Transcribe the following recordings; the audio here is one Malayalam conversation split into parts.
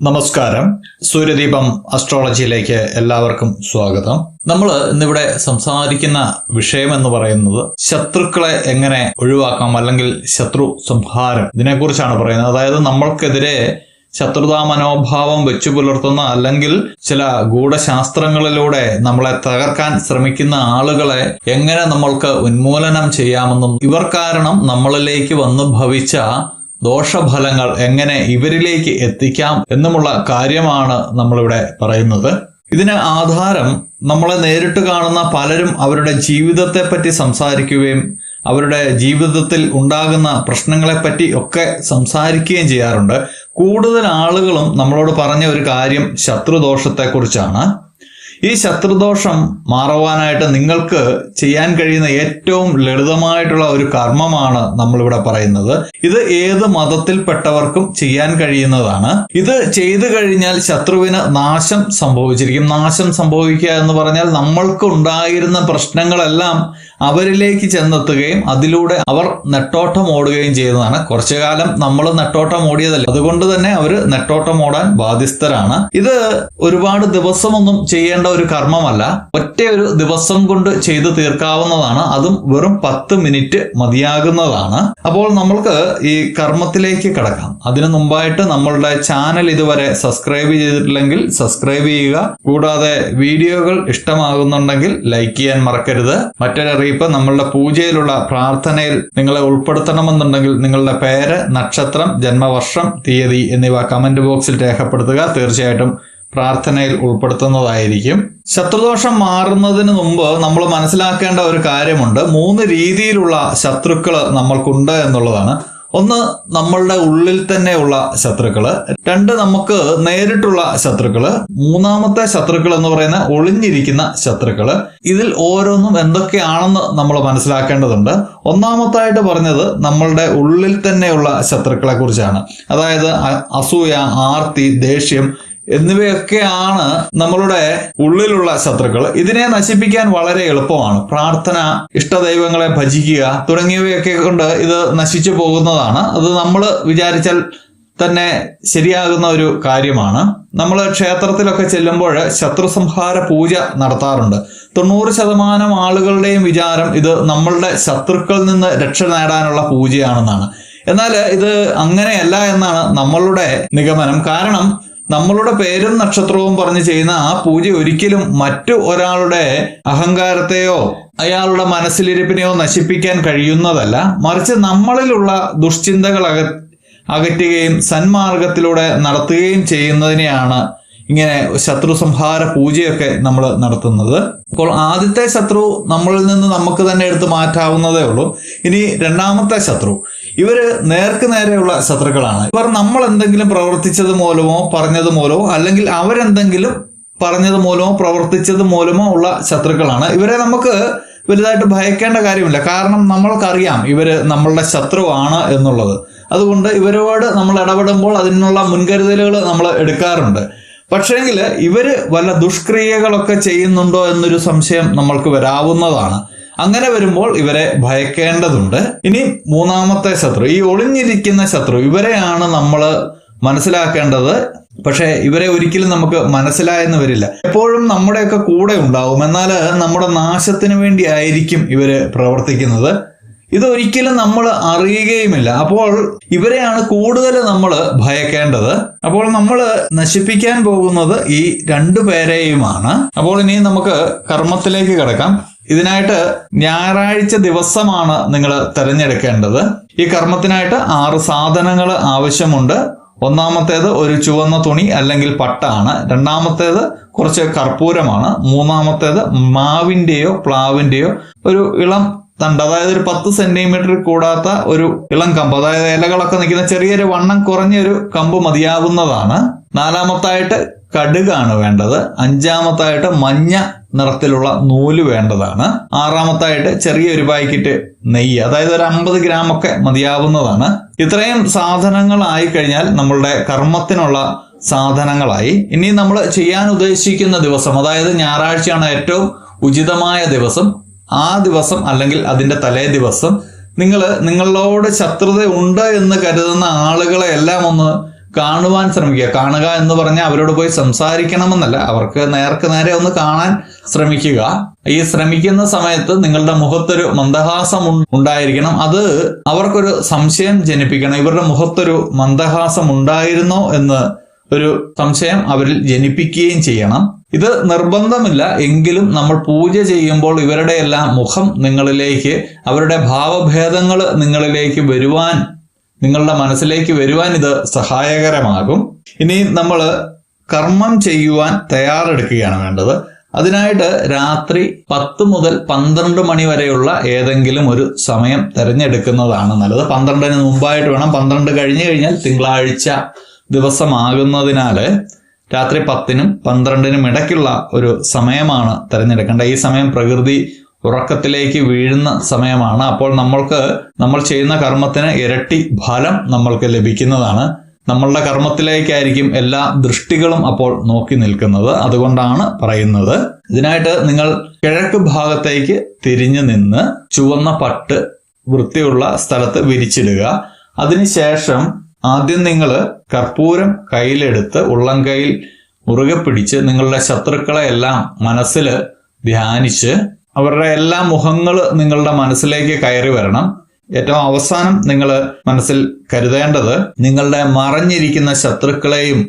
നമസ്കാരം. സൂര്യദീപം അസ്ട്രോളജിയിലേക്ക് എല്ലാവർക്കും സ്വാഗതം. നമ്മൾ ഇന്നിവിടെ സംസാരിക്കുന്ന വിഷയം എന്ന് പറയുന്നത് ശത്രുക്കളെ എങ്ങനെ ഒഴിവാക്കാം അല്ലെങ്കിൽ ശത്രു സംഹാരം ഇതിനെക്കുറിച്ചാണ് പറയുന്നത്. അതായത് നമ്മൾക്കെതിരെ ശത്രുതാ മനോഭാവം വെച്ചു പുലർത്തുന്ന അല്ലെങ്കിൽ ചില ഗൂഢശാസ്ത്രങ്ങളിലൂടെ നമ്മളെ തകർക്കാൻ ശ്രമിക്കുന്ന ആളുകളെ എങ്ങനെ നമ്മൾക്ക് ഉന്മൂലനം ചെയ്യാമെന്നും ഇവർ കാരണം നമ്മളിലേക്ക് വന്നു ഭവിച്ച ദോഷഫലങ്ങൾ എങ്ങനെ ഇവരിലേക്ക് എത്തിക്കാം എന്നുമുള്ള കാര്യമാണ് നമ്മളിവിടെ പറയുന്നത്. ഇതിന് ആധാരം നമ്മളെ നേരിട്ട് കാണുന്ന പലരും അവരുടെ ജീവിതത്തെ പറ്റി സംസാരിക്കുകയും അവരുടെ ജീവിതത്തിൽ ഉണ്ടാകുന്ന പ്രശ്നങ്ങളെപ്പറ്റി ഒക്കെ സംസാരിക്കുകയും ചെയ്യാറുണ്ട്. കൂടുതൽ ആളുകളും നമ്മളോട് പറഞ്ഞ ഒരു കാര്യം ശത്രുദോഷത്തെക്കുറിച്ചാണ്. ഈ ശത്രുദോഷം മാറുവാനായിട്ട് നിങ്ങൾക്ക് ചെയ്യാൻ കഴിയുന്ന ഏറ്റവും ലളിതമായിട്ടുള്ള ഒരു കർമ്മമാണ് നമ്മളിവിടെ പറയുന്നത്. ഇത് ഏത് മതത്തിൽപ്പെട്ടവർക്കും ചെയ്യാൻ കഴിയുന്നതാണ്. ഇത് ചെയ്തു കഴിഞ്ഞാൽ ശത്രുവിന് നാശം സംഭവിച്ചിരിക്കും. നാശം സംഭവിക്കുക എന്ന് പറഞ്ഞാൽ നമ്മൾക്ക് ഉണ്ടായിരുന്ന പ്രശ്നങ്ങളെല്ലാം അവരിലേക്ക് ചെന്നെത്തുകയും അതിലൂടെ അവർ നെട്ടോട്ടം ഓടുകയും ചെയ്യുന്നതാണ് കുറച്ചു കാലം നമ്മൾ നെട്ടോട്ടം ഓടിയതല്ല. അതുകൊണ്ട് തന്നെ അവർ നെട്ടോട്ടം ഓടാൻ ബാധ്യസ്ഥരാണ്. ഇത് ഒരുപാട് ദിവസമൊന്നും ചെയ്യേണ്ട ഒരു കർമ്മമല്ല. ഒറ്റ ഒരു ദിവസം കൊണ്ട് ചെയ്തു തീർക്കാവുന്നതാണ്. അതും വെറും പത്ത് മിനിറ്റ് മതിയാകുന്നതാണ്. അപ്പോൾ നമ്മൾക്ക് ഈ കർമ്മത്തിലേക്ക് കടക്കാം. അതിനു മുമ്പായിട്ട് നമ്മളുടെ ചാനൽ ഇതുവരെ സബ്സ്ക്രൈബ് ചെയ്തിട്ടില്ലെങ്കിൽ സബ്സ്ക്രൈബ് ചെയ്യുക. കൂടാതെ വീഡിയോകൾ ഇഷ്ടമാകുന്നുണ്ടെങ്കിൽ ലൈക്ക് ചെയ്യാൻ മറക്കരുത്. മറ്റൊരു അറിയിപ്പ് നമ്മളുടെ പൂജയിലുള്ള പ്രാർത്ഥനയിൽ നിങ്ങളെ ഉൾപ്പെടുത്തണമെന്നുണ്ടെങ്കിൽ നിങ്ങളുടെ പേര് നക്ഷത്രം ജന്മവർഷം തീയതി എന്നിവ കമന്റ് ബോക്സിൽ രേഖപ്പെടുത്തുക. തീർച്ചയായിട്ടും പ്രാർത്ഥനയിൽ ഉൾപ്പെടുത്തുന്നതായിരിക്കും. ശത്രുദോഷം മാറുന്നതിന് മുമ്പ് നമ്മൾ മനസ്സിലാക്കേണ്ട ഒരു കാര്യമുണ്ട്. മൂന്ന് രീതിയിലുള്ള ശത്രുക്കൾ നമ്മൾക്കുണ്ട് എന്നുള്ളതാണ്. ഒന്ന് നമ്മളുടെ ഉള്ളിൽ തന്നെയുള്ള ശത്രുക്കൾ രണ്ട് നമുക്ക് നേരിട്ടുള്ള ശത്രുക്കൾ മൂന്നാമത്തെ ശത്രുക്കൾ എന്ന് പറയുന്ന ഒളിഞ്ഞിരിക്കുന്ന ശത്രുക്കൾ. ഇതിൽ ഓരോന്നും എന്തൊക്കെയാണെന്ന് നമ്മൾ മനസ്സിലാക്കേണ്ടതുണ്ട്. ഒന്നാമത്തായിട്ട് പറഞ്ഞത് നമ്മളുടെ ഉള്ളിൽ തന്നെയുള്ള ശത്രുക്കളെ കുറിച്ചാണ്. അതായത് അസൂയ ആർത്തി ദേഷ്യം എന്നിവയൊക്കെയാണ് നമ്മളുടെ ഉള്ളിലുള്ള ശത്രുക്കൾ. ഇതിനെ നശിപ്പിക്കാൻ വളരെ എളുപ്പമാണ്. പ്രാർത്ഥന ഇഷ്ടദൈവങ്ങളെ ഭജിക്കുക തുടങ്ങിയവയൊക്കെ കൊണ്ട് ഇത് നശിച്ചു പോകുന്നതാണ്. അത് നമ്മൾ വിചാരിച്ചാൽ തന്നെ ശരിയാകുന്ന ഒരു കാര്യമാണ്. നമ്മൾ ക്ഷേത്രത്തിലൊക്കെ ചെല്ലുമ്പോൾ ശത്രു സംഹാര പൂജ നടത്താറുണ്ട്. തൊണ്ണൂറ് ശതമാനം ആളുകളുടെയും വിചാരം ഇത് നമ്മളുടെ ശത്രുക്കളിൽ നിന്ന് രക്ഷ നേടാനുള്ള പൂജയാണെന്നാണ്. എന്നാൽ ഇത് അങ്ങനെയല്ല എന്നാണ് നമ്മളുടെ നിഗമനം. കാരണം നമ്മളുടെ പേരും നക്ഷത്രവും പറഞ്ഞ് ചെയ്യുന്ന ആ പൂജ ഒരിക്കലും മറ്റു ഒരാളുടെ അഹങ്കാരത്തെയോ അയാളുടെ മനസ്സിലിരിപ്പിനെയോ നശിപ്പിക്കാൻ കഴിയുന്നതല്ല. മറിച്ച് നമ്മളിലുള്ള ദുഷ്ചിന്തകൾ അക അകറ്റുകയും സന്മാർഗത്തിലൂടെ നടത്തുകയും ചെയ്യുന്നതിനെയാണ് ഇങ്ങനെ ശത്രു സംഹാര പൂജയൊക്കെ നമ്മൾ നടത്തുന്നത്. അപ്പോൾ ആദ്യത്തെ ശത്രു നമ്മളിൽ നിന്ന് നമുക്ക് തന്നെ എടുത്ത് മാറ്റാവുന്നതേ ഉള്ളൂ. ഇനി രണ്ടാമത്തെ ശത്രു. ഇവർ നേർക്ക് നേരെയുള്ള ശത്രുക്കളാണ്. ഇവർ നമ്മൾ എന്തെങ്കിലും പ്രവർത്തിച്ചത് മൂലമോ പറഞ്ഞത് മൂലമോ അല്ലെങ്കിൽ അവരെന്തെങ്കിലും പറഞ്ഞത് മൂലമോ പ്രവർത്തിച്ചത് മൂലമോ ഉള്ള ശത്രുക്കളാണ്. ഇവരെ നമുക്ക് വലുതായിട്ട് ഭയക്കേണ്ട കാര്യമില്ല. കാരണം നമ്മൾക്കറിയാം ഇവർ നമ്മളുടെ ശത്രുവാണ് എന്നുള്ളത്. അതുകൊണ്ട് ഇവരോട് നമ്മൾ ഇടപെടുമ്പോൾ അതിനുള്ള മുൻകരുതലുകൾ നമ്മൾ എടുക്കാറുണ്ട്. പക്ഷേങ്കിൽ ഇവർ വല്ല ദുഷ്ക്രിയകളൊക്കെ ചെയ്യുന്നുണ്ടോ എന്നൊരു സംശയം നമ്മൾക്ക് വരാവുന്നതാണ്. അങ്ങനെ വരുമ്പോൾ ഇവരെ ഭയക്കേണ്ടതുണ്ട്. ഇനി മൂന്നാമത്തെ ശത്രു ഈ ഒളിഞ്ഞിരിക്കുന്ന ശത്രു ഇവരെയാണ് നമ്മൾ മനസ്സിലാക്കേണ്ടത്. പക്ഷേ ഇവരെ ഒരിക്കലും നമുക്ക് മനസ്സിലായെന്ന് വരില്ല. എപ്പോഴും നമ്മുടെയൊക്കെ കൂടെ ഉണ്ടാവും. എന്നാൽ നമ്മുടെ നാശത്തിന് വേണ്ടി ആയിരിക്കും ഇവർ പ്രവർത്തിക്കുന്നത്. ഇതൊരിക്കലും നമ്മൾ അറിയുകയുമില്ല. അപ്പോൾ ഇവരെയാണ് കൂടുതൽ നമ്മൾ ഭയക്കേണ്ടത്. അപ്പോൾ നമ്മൾ നശിപ്പിക്കാൻ പോകുന്നത് ഈ രണ്ടു പേരെയുമാണ്. അപ്പോൾ ഇനി നമുക്ക് കർമ്മത്തിലേക്ക് കിടക്കാം. ഇതിനായിട്ട് ഞായറാഴ്ച ദിവസമാണ് നിങ്ങൾ തിരഞ്ഞെടുക്കേണ്ടത്. ഈ കർമ്മത്തിനായിട്ട് ആറ് സാധനങ്ങൾ ആവശ്യമുണ്ട്. ഒന്നാമത്തേത് ഒരു ചുവന്ന തുണി അല്ലെങ്കിൽ പട്ടാണ് രണ്ടാമത്തേത് കുറച്ച് കർപ്പൂരമാണ്. മൂന്നാമത്തേത് മാവിന്റെയോ പ്ലാവിന്റെയോ ഒരു ഇളം തണ്ട് അതായത് ഒരു പത്ത് സെന്റിമീറ്റർ കൂടാത്ത ഒരു ഇളം കമ്പ്. അതായത് ഇലകളൊക്കെ നിൽക്കുന്ന ചെറിയൊരു വണ്ണം കുറഞ്ഞ ഒരു കമ്പ് മതിയാവുന്നതാണ്. നാലാമത്തായിട്ട് കടുകാണ് വേണ്ടത്. അഞ്ചാമത്തായിട്ട് മഞ്ഞ നിറത്തിലുള്ള നൂൽ വേണ്ടതാണ്. ആറാമത്തായിട്ട് ചെറിയൊരു പാക്കറ്റ് നെയ്യ്. അതായത് ഒരു അമ്പത് ഗ്രാം ഒക്കെ മതിയാവുന്നതാണ്. ഇത്രയും സാധനങ്ങൾ ആയി കഴിഞ്ഞാൽ നമ്മളുടെ കർമ്മത്തിനുള്ള സാധനങ്ങളായി. ഇനി നമ്മൾ ചെയ്യാൻ ഉദ്ദേശിക്കുന്ന ദിവസം അതായത് ഞായറാഴ്ചയാണ് ഏറ്റവും ഉചിതമായ ദിവസം ആ ദിവസം അല്ലെങ്കിൽ അതിന്റെ തലേ ദിവസം നിങ്ങൾ നിങ്ങളോട് ശത്രുത ഉണ്ട് എന്ന് കരുതുന്ന ആളുകളെ എല്ലാം ഒന്ന് കാണുവാൻ ശ്രമിക്കുക. കാണുക എന്ന് പറഞ്ഞാൽ അവരോട് പോയി സംസാരിക്കണമെന്നല്ല. അവർക്ക് നേർക്ക് നേരെ ഒന്ന് കാണാൻ ശ്രമിക്കുക. ഈ ശ്രമിക്കുന്ന സമയത്ത് നിങ്ങളുടെ മുഖത്തൊരു മന്ദഹാസം ഉണ്ടായിരിക്കണം. അത് അവർക്കൊരു സംശയം ജനിപ്പിക്കണം. ഇവരുടെ മുഖത്തൊരു മന്ദഹാസം ഉണ്ടായിരുന്നോ എന്ന് ഒരു സംശയം അവരിൽ ജനിപ്പിക്കുകയും ചെയ്യണം. ഇത് നിർബന്ധമില്ല. എങ്കിലും നമ്മൾ പൂജ ചെയ്യുമ്പോൾ ഇവരുടെ എല്ലാം മുഖം നിങ്ങളിലേക്ക് അവരുടെ ഭാവഭേദങ്ങൾ നിങ്ങളിലേക്ക് വരുവാൻ നിങ്ങളുടെ മനസ്സിലേക്ക് വരുവാൻ ഇത് സഹായകരമാകും. ഇനി നമ്മൾ കർമ്മം ചെയ്യുവാൻ തയ്യാറെടുക്കുകയാണ് വേണ്ടത്. അതിനായിട്ട് രാത്രി പത്ത് മുതൽ പന്ത്രണ്ട് മണി വരെയുള്ള ഏതെങ്കിലും ഒരു സമയം തിരഞ്ഞെടുക്കുന്നതാണ് നല്ലത്. പന്ത്രണ്ടിന് മുമ്പായിട്ട് വേണം. പന്ത്രണ്ട് കഴിഞ്ഞു കഴിഞ്ഞാൽ തിങ്കളാഴ്ച ദിവസമാകുന്നതിനാൽ രാത്രി പത്തിനും പന്ത്രണ്ടിനും ഇടയ്ക്കുള്ള ഒരു സമയമാണ് തിരഞ്ഞെടുക്കേണ്ടത്. ഈ സമയം പ്രകൃതി ഉറക്കത്തിലേക്ക് വീഴുന്ന സമയമാണ്. അപ്പോൾ നമ്മൾക്ക് നമ്മൾ ചെയ്യുന്ന കർമ്മത്തിന് ഇരട്ടി ഫലം നമ്മൾക്ക് ലഭിക്കുന്നതാണ്. നമ്മളുടെ കർമ്മത്തിലേക്കായിരിക്കും എല്ലാ ദൃഷ്ടികളും അപ്പോൾ നോക്കി നിൽക്കുന്നത്. അതുകൊണ്ടാണ് പറയുന്നത്. ഇതിനായിട്ട് നിങ്ങൾ കിഴക്ക് ഭാഗത്തേക്ക് തിരിഞ്ഞു നിന്ന് ചുവന്ന പട്ട് വൃത്തിയുള്ള സ്ഥലത്ത് വിരിച്ചിടുക. അതിനുശേഷം ആദ്യം നിങ്ങൾ കർപ്പൂരം കയ്യിലെടുത്ത് ഉള്ളം കയ്യിൽ മുറുകെ പിടിച്ച് നിങ്ങളുടെ ശത്രുക്കളെ എല്ലാം മനസ്സിൽ ധ്യാനിച്ച് അവരുടെ എല്ലാ മുഖങ്ങൾ നിങ്ങളുടെ മനസ്സിലേക്ക് കയറി വരണം. ഏറ്റവും അവസാനം നിങ്ങൾ മനസ്സിൽ കരുതേണ്ടത് നിങ്ങളുടെ മറഞ്ഞിരിക്കുന്ന ശത്രുക്കളെയും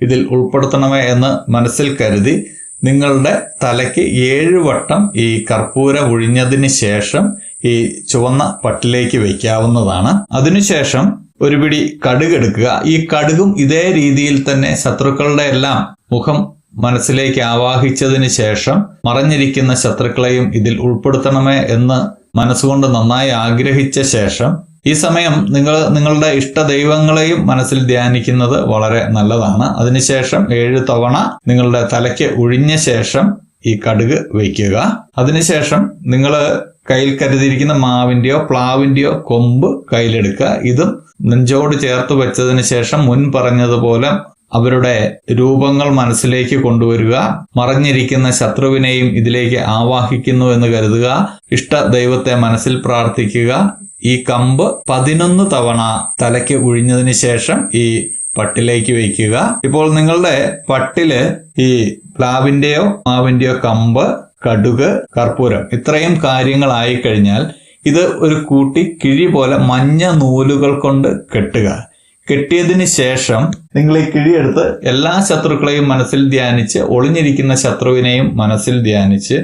ഇതിൽ ഉൾപ്പെടുത്തണമേ എന്ന് മനസ്സിൽ കരുതി നിങ്ങളുടെ തലയ്ക്ക് ഏഴ് വട്ടം ഈ കർപ്പൂര ഒഴിഞ്ഞതിന് ശേഷം ഈ ചുവന്ന പട്ടിലേക്ക് വയ്ക്കാവുന്നതാണ് അതിനുശേഷം ഒരു പിടി കടുക് ഈ കടുകും ഇതേ രീതിയിൽ തന്നെ ശത്രുക്കളുടെ എല്ലാം മുഖം മനസ്സിലേക്ക് ആവാഹിച്ചതിന് ശേഷം മറഞ്ഞിരിക്കുന്ന ശത്രുക്കളെയും ഇതിൽ ഉൾപ്പെടുത്തണമേ എന്ന് മനസ്സുകൊണ്ട് നന്നായി ആഗ്രഹിച്ച ശേഷം ഈ സമയം നിങ്ങൾ നിങ്ങളുടെ ഇഷ്ട ദൈവങ്ങളെയും മനസ്സിൽ ധ്യാനിക്കുന്നത് വളരെ നല്ലതാണ്. അതിനുശേഷം ഏഴ് തവണ നിങ്ങളുടെ തലയ്ക്ക് ഒഴിഞ്ഞ ശേഷം ഈ കടുക് വയ്ക്കുക അതിനുശേഷം നിങ്ങൾ കയ്യിൽ കരുതിയിരിക്കുന്ന മാവിന്റെയോ പ്ലാവിന്റെയോ കൊമ്പ് കയ്യിലെടുക്കുക. ഇതും നെഞ്ചോട് ചേർത്ത് വെച്ചതിന് ശേഷം മുൻ പറഞ്ഞതുപോലെ അവരുടെ രൂപങ്ങൾ മനസ്സിലേക്ക് കൊണ്ടുവരിക. മറഞ്ഞിരിക്കുന്ന ശത്രുവിനെയും ഇതിലേക്ക് ആവാഹിക്കുന്നു എന്ന് കരുതുക. ഇഷ്ട ദൈവത്തെ മനസ്സിൽ പ്രാർത്ഥിക്കുക. ഈ കമ്പ് പതിനൊന്ന് തവണ തലയ്ക്ക് ഒഴിഞ്ഞതിന് ശേഷം ഈ പട്ടിലേക്ക് വയ്ക്കുക ഇപ്പോൾ നിങ്ങളുടെ പട്ടിൽ ഈ പ്ലാവിന്റെയോ മാവിന്റെയോ കമ്പ് കടുക് കർപ്പൂരം. ഇത്രയും കാര്യങ്ങളായി കഴിഞ്ഞാൽ ഇത് ഒരു കൂട്ടി കിഴി പോലെ മഞ്ഞ നൂലുകൾ കൊണ്ട് കെട്ടുക. കെട്ടിയതിന് ശേഷം നിങ്ങൾ ഈ കിഴിയെടുത്ത് എല്ലാ ശത്രുക്കളെയും മനസ്സിൽ ധ്യാനിച്ച് ഒളിഞ്ഞിരിക്കുന്ന ശത്രുവിനെയും മനസ്സിൽ ധ്യാനിച്ച്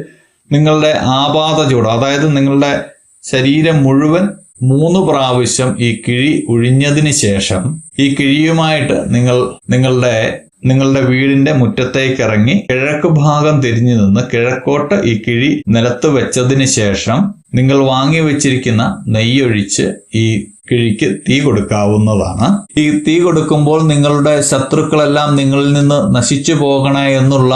നിങ്ങളുടെ ആപാത ചൂട് അതായത് നിങ്ങളുടെ ശരീരം മുഴുവൻ മൂന്ന് പ്രാവശ്യം ഈ കിഴി ഒഴിഞ്ഞതിന് ശേഷം ഈ കിഴിയുമായിട്ട് നിങ്ങൾ നിങ്ങളുടെ നിങ്ങളുടെ വീടിന്റെ മുറ്റത്തേക്ക് ഇറങ്ങി കിഴക്ക് ഭാഗം തിരിഞ്ഞു നിന്ന് കിഴക്കോട്ട് ഈ കിഴി നിലത്ത് വെച്ചതിന് ശേഷം നിങ്ങൾ വാങ്ങി വെച്ചിരിക്കുന്ന നെയ്യൊഴിച്ച് ഈ കിഴിക്ക് തീ കൊടുക്കാവുന്നതാണ്. ഈ തീ കൊടുക്കുമ്പോൾ നിങ്ങളുടെ ശത്രുക്കളെല്ലാം നിങ്ങളിൽ നിന്ന് നശിച്ചു പോകണേ എന്നുള്ള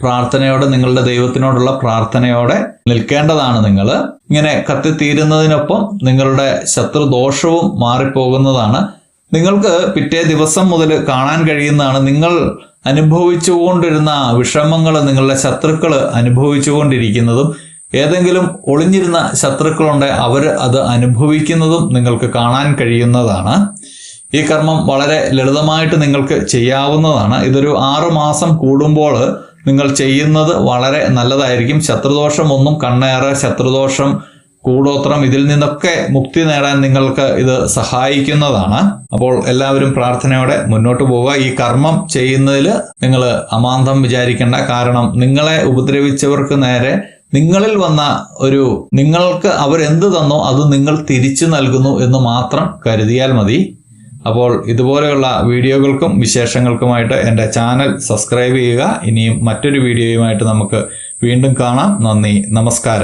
പ്രാർത്ഥനയോടെ നിങ്ങളുടെ ദൈവത്തിനോടുള്ള പ്രാർത്ഥനയോടെ നിൽക്കേണ്ടതാണ് നിങ്ങൾ. ഇങ്ങനെ കത്തി തീരുന്നതിനൊപ്പം നിങ്ങളുടെ ശത്രുദോഷവും മാറിപ്പോകുന്നതാണ് നിങ്ങൾക്ക് പിറ്റേ ദിവസം മുതൽ കാണാൻ കഴിയുന്നതാണ്. നിങ്ങൾ അനുഭവിച്ചുകൊണ്ടിരുന്ന വിഷമങ്ങൾ നിങ്ങളുടെ ശത്രുക്കൾ അനുഭവിച്ചുകൊണ്ടിരിക്കുന്നതും ഏതെങ്കിലും ഒളിഞ്ഞിരുന്ന ശത്രുക്കളുണ്ട് അവർ അത് അനുഭവിക്കുന്നതും നിങ്ങൾക്ക് കാണാൻ കഴിയുന്നതാണ്. ഈ കർമ്മം വളരെ ലളിതമായിട്ട് നിങ്ങൾക്ക് ചെയ്യാവുന്നതാണ്. ഇതൊരു ആറു മാസം കൂടുമ്പോൾ നിങ്ങൾ ചെയ്യുന്നത് വളരെ നല്ലതായിരിക്കും. ശത്രുദോഷം ഒന്നും കണ്ണേറെ ശത്രുദോഷം കൂടോത്രം ഇതിൽ നിന്നൊക്കെ മുക്തി നേടാൻ നിങ്ങൾക്ക് ഇത് സഹായിക്കുന്നതാണ്. അപ്പോൾ എല്ലാവരും പ്രാർത്ഥനയോടെ മുന്നോട്ട് പോവുക. ഈ കർമ്മം ചെയ്യുന്നതിൽ നിങ്ങൾ അമാന്തം വിചാരിക്കേണ്ട. കാരണം നിങ്ങളെ ഉപദ്രവിച്ചവർക്ക് നേരെ നിങ്ങളിൽ വന്ന ഒരു നിങ്ങൾക്ക് അവരെന്ത് തന്നോ അത് നിങ്ങൾ തിരിച്ചു നൽകുന്നു എന്ന് മാത്രം കരുതിയാൽ മതി. അപ്പോൾ ഇതുപോലെയുള്ള വീഡിയോകൾക്കും വിശേഷങ്ങൾക്കുമായിട്ട് എന്റെ ചാനൽ സബ്സ്ക്രൈബ് ചെയ്യുക. ഇനിയും മറ്റൊരു വീഡിയോയുമായിട്ട് നമുക്ക് വീണ്ടും കാണാം. നന്ദി. നമസ്കാരം.